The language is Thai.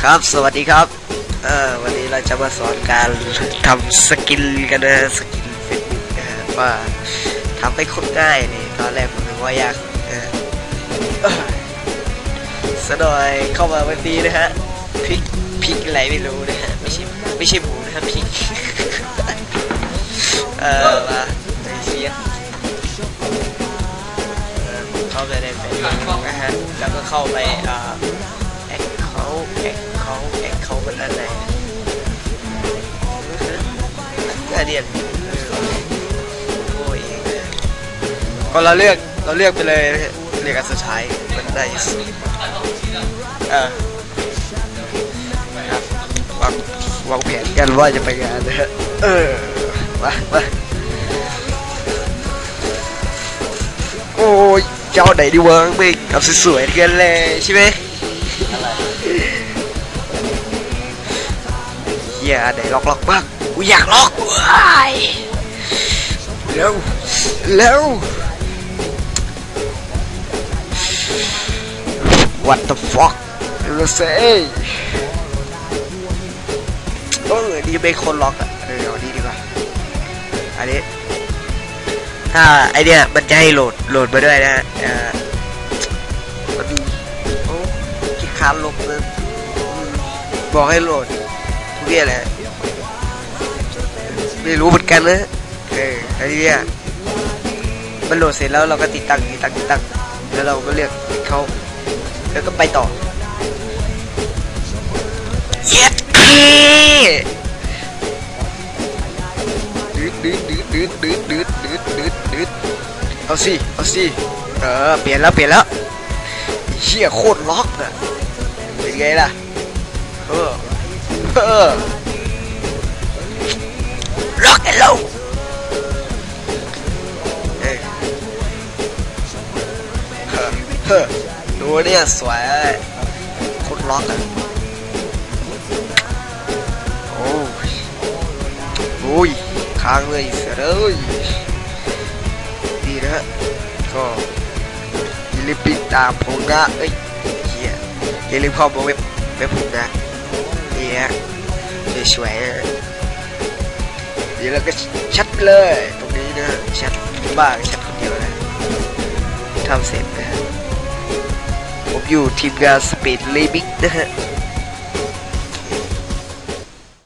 ครับสวัสดีครับเออวันนี้เราจะมาสอนการทำสกินกันนะสกินเฟซบุ๊กนะฮะว่าทำให้คนง่ายนี่ตอนแรกผมนึกว่ายากเสะหน่อยเข้ามาวันนี้นะฮะพริกพริกอะไรไม่รู้นะฮะไม่ใช่ไม่ใช่หมูนะฮะพริกเออมาในเสียเออเข้าไปในเฟซบุ๊กนะฮะแล้วก็เข้าไปอ่าแอคเขาแอค เขาแอคเขาเป็นอะไรก็เรียนโอ้ยก็เราเลือกเราเลือกไปเลยเลือกอันสุดท้ายมันได้สุดเออครับวางวางแผนกันว่าจะไปงานนะฮะเออมามาโอ้ยเจ้าไหนดีวะไม่กับสวยๆกันเลยใช่ไหมเฮียไหนล็อกล็อกบ้างกูอยากล็อกว้ายเร็วเร็ว What the fuck เร็วเซ่เออนี่เป็นคนล็อกอะเออเอาดีดีกว่าอันนี้ถ้าไอเนี้ยมันจะให้โหลดโหลดมาด้วยนะเออมันโอ้ขี้คร้านลบเลยอืมบอกให้โหลด ทุกอย่างแหละ ไม่รู้เหมือนกันนะเออไอ้เนี่ยมันโหลดเสร็จแล้วเราก็ติดตั้งติดตั้งติดตั้งแล้วเราก็เลือกเขาแล้วก็ไปต่อเย็ดเคดืดดืดดืดดืดดืดดืดดืดดืดดืดเอาสิเอาสิเออเปลี่ยนแล้วเปลี่ยนแล้วเชี่ยโคตรล็อกอะเป็นไงล่ะเออ เออ rock and roll เอ้ยเฮ้อเฮ้อดูเนี่ยสวยโคตรล็อกอะโอ้ยโอ้ยค้างเลยเสียเลยดีนะฮะก็อย่าลืมติดตามผมนะเอ้ยเฮียอย่าลืมเข้ามาเว็บเว็บผมนะ นี่ยสวยๆเดี๋ยวเราก็ชัดเลย ตรงนี้นะชัดบ้างชัดคนเดียวนะทำเสร็จนะฮะผมอยู่ทีมงานสปีดลิมิกนะฮะ